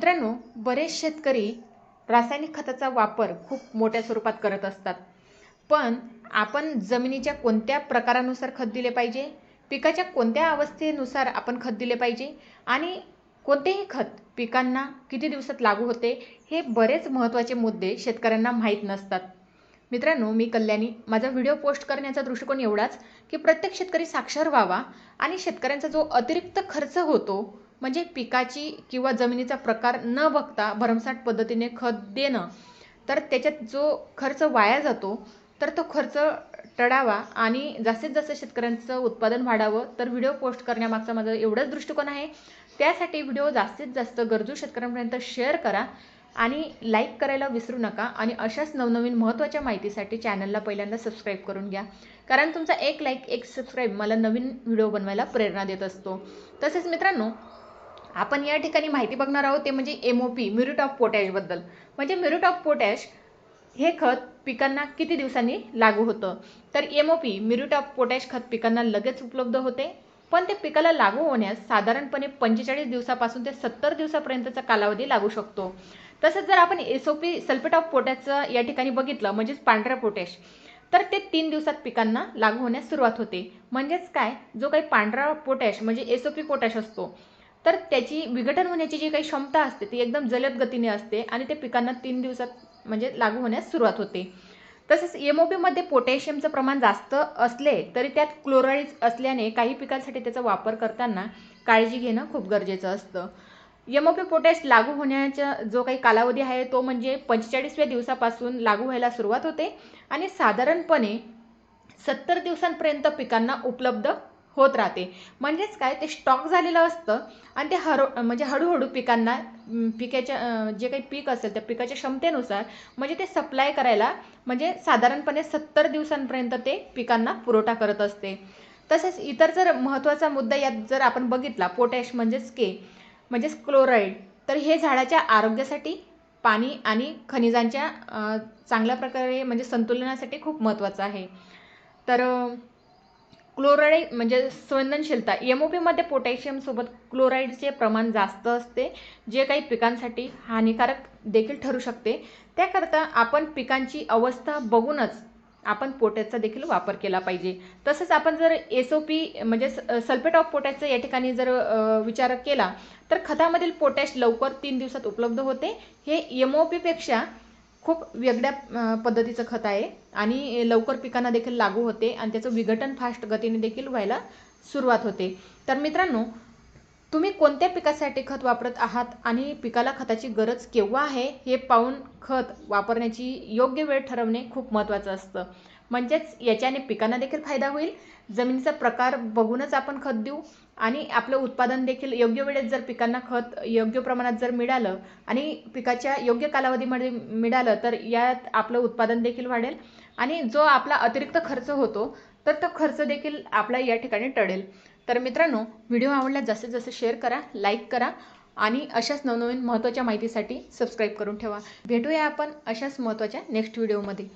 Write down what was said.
मित्रांनो बरेच शेतकरी रासायनिक खताचा वापर खूप मोठ्या स्वरूपात करत असतात. पण आपण जमिनीच्या कोणत्या प्रकारानुसार खत दिले पाहिजे? पिकाच्या कोणत्या अवस्थेनुसार आपण खत दिले पाहिजे? आणि कोणतेही खत पिकांना किती दिवसात लागू होते? हे बरेच महत्त्वाचे मुद्दे शेतकऱ्यांना माहीत नसतात. मित्रांनो मी कल्याणी. माझा व्हिडिओ पोस्ट करण्याचा दृष्टिकोन एवढाच की प्रत्येक शेतकरी साक्षर व्हावा आणि शेतकऱ्यांचा जो अतिरिक्त खर्च होतो म्हणजे पिकाची किंवा जमिनीचा प्रकार न बघता भरमसाठ पद्धतीने खत देणं तर त्याच्यात जो खर्च वाया जातो तर तो खर्च टळावा आणि जास्तीत जास्त शेतकऱ्यांचं उत्पादन वाढावं. तर व्हिडिओ पोस्ट करण्यामागचा माझा एवढाच दृष्टिकोन आहे. त्यासाठी व्हिडिओ जास्तीत जास्त गरजू शेतकऱ्यांपर्यंत शेअर करा आणि लाईक करायला विसरू नका आणि अशाच नवनवीन महत्त्वाच्या माहितीसाठी चॅनलला पहिल्यांदा सबस्क्राईब करून घ्या. कारण तुमचा एक लाईक एक सबस्क्राईब मला नवीन व्हिडिओ बनवायला प्रेरणा देत असतो. तसेच मित्रांनो आपण या ठिकाणी माहिती बघणार आहोत ते म्हणजे M O P muriate of पोटॅशबद्दल म्हणजे म्युरिट ऑफ पोटॅश हे खत पिकांना किती दिवसांनी लागू होतं? तर M O P muriate of potash खत पिकांना लगेच उपलब्ध होते. पण ते पिकाला लागू होण्यास साधारणपणे पंचेचाळीस दिवसापासून ते सत्तर दिवसापर्यंतचा कालावधी लागू शकतो. तसंच जर आपण S O P sulphate of पोटॅशचं या ठिकाणी बघितलं म्हणजेच पांढऱ्या पोटॅश तर ते तीन दिवसात पिकांना लागू होण्यास सुरुवात होते. म्हणजेच काय? जो काही पांढरा पोटॅश म्हणजे एस ओ पी पोटॅश असतो तर त्याची विघटन होण्याची जी काही क्षमता असते ती एकदम जलद गतीने असते आणि ते पिकांना तीन दिवसात म्हणजे लागू होण्यास सुरुवात होते. तसेच एम ओ पीमध्ये पोटॅशियमचं प्रमाण जास्त असले तरी त्यात क्लोराईड असल्याने काही पिकांसाठी त्याचा वापर करताना काळजी घेणं खूप गरजेचं असतं. एम ओ पी पोटॅश लागू होण्याचा जो काही कालावधी आहे तो म्हणजे पंचेचाळीसव्या दिवसापासून लागू व्हायला सुरुवात होते आणि साधारणपणे सत्तर दिवसांपर्यंत पिकांना उपलब्ध होत राहते. म्हणजेच काय ते स्टॉक झालेलं असतं आणि ते हर म्हणजे हळूहळू पिकांना पिकाच्या जे काही पीक असेल त्या पिकाच्या क्षमतेनुसार म्हणजे ते सप्लाय करायला म्हणजे साधारणपणे सत्तर दिवसांपर्यंत ते पिकांना पुरवठा करत असते. तसेच इतर जर महत्त्वाचा मुद्दा यात जर आपण बघितला पोटॅश म्हणजेच के म्हणजेच क्लोराईड तर हे झाडाच्या आरोग्यासाठी पाणी आणि खनिजांच्या चांगल्या प्रकारे म्हणजे संतुलनासाठी खूप महत्त्वाचं आहे. तर क्लोराईड म्हणजे संवेदनशीलता एम ओ पीमध्ये पोटॅशियमसोबत क्लोराईडचे प्रमाण जास्त असते जे काही पिकांसाठी हानिकारक देखील ठरू शकते. त्याकरता आपण पिकांची अवस्था बघूनच आपण पोटॅशचा देखील वापर केला पाहिजे. तसंच आपण जर एस ओ पी म्हणजे सल्फेट ऑफ पोटॅशचा या ठिकाणी जर विचार केला तर खतामधील पोटॅश लवकर तीन दिवसात उपलब्ध होते. हे एम ओ पीपेक्षा खूप वेगळ्या पद्धतीचं खत आहे आणि लवकर पिकांना देखील लागू होते आणि त्याचं विघटन फास्ट गतीने देखील व्हायला सुरुवात होते. तर मित्रांनो तुम्ही कोणत्या पिकासाठी खत वापरत आहात आणि पिकाला खताची गरज केव्हा आहे हे पाहून खत वापरण्याची योग्य वेळ ठरवणे खूप महत्त्वाचं असतं. म्हणजेच याच्याने पिकांना देखील फायदा होईल. जमिनीचा प्रकार बघूनच आपण खत देऊ आणि आपलं उत्पादन देखील योग्य वेळेत जर पिकांना खत योग्य प्रमाणात जर मिळालं आणि पिकाच्या योग्य कालावधीमध्ये मिळालं तर यात आपलं उत्पादन देखील वाढेल आणि जो आपला अतिरिक्त खर्च होतो तर तो खर्च देखील आपला या ठिकाणी टळेल. तर मित्रांनो व्हिडिओ आवडला जास्तीत जास्त शेअर करा लाईक करा आणि अशाच नवनवीन महत्त्वाच्या माहितीसाठी सबस्क्राईब करून ठेवा. भेटूया आपण अशाच महत्त्वाच्या नेक्स्ट व्हिडिओमध्ये